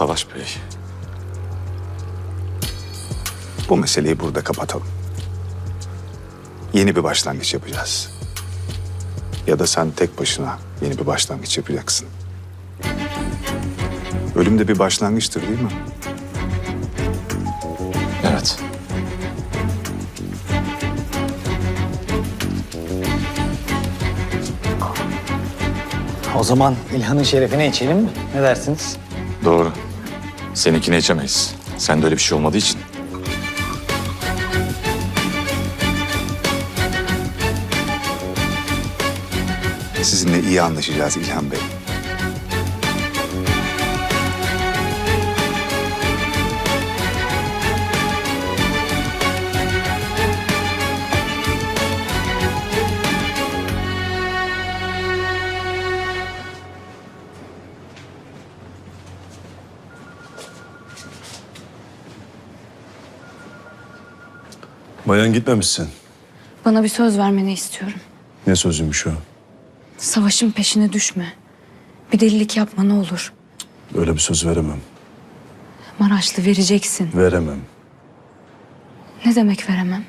Bey. Bu meseleyi burada kapatalım. Yeni bir başlangıç yapacağız. Ya da sen tek başına yeni bir başlangıç yapacaksın. Ölüm de bir başlangıçtır değil mi? Evet. O zaman İlhan'ın şerefine içelim mi? Ne dersiniz? Doğru. Seninkini içemeyiz. Sende öyle bir şey olmadığı için. Sizinle iyi anlaşacağız İlhan Bey. Bayan gitmemişsin. Bana bir söz vermeni istiyorum. Ne sözüymüş o? Savaşın peşine düşme. Bir delilik yapma ne olur. Öyle bir söz veremem. Maraşlı vereceksin. Veremem. Ne demek veremem?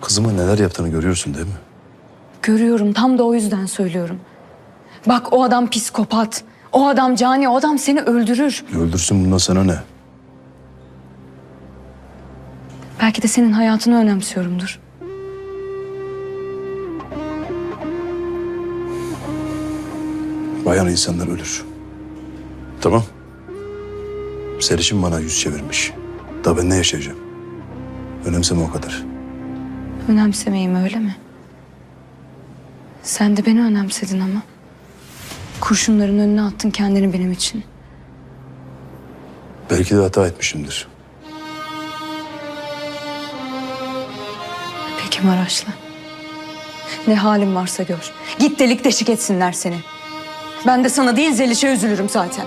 Kızıma neler yaptığını görüyorsun değil mi? Görüyorum tam da o yüzden söylüyorum. Bak o adam psikopat. O adam cani. O adam seni öldürür. Öldürsün bundan sana ne? Belki de senin hayatını önemsiyorumdur. Bayan insanlar ölür. Tamam. Serişim bana yüz çevirmiş. Daha ben ne yaşayacağım? Önemseme o kadar. Önemsemeyim öyle mi? Sen de beni önemsedin ama. Kurşunların önüne attın kendini benim için. Belki de hata etmişimdir. Peki Maraşlı. Ne halin varsa gör. Git delik deşik etsinler seni. Ben de sana değil Zeliş'e üzülürüm zaten.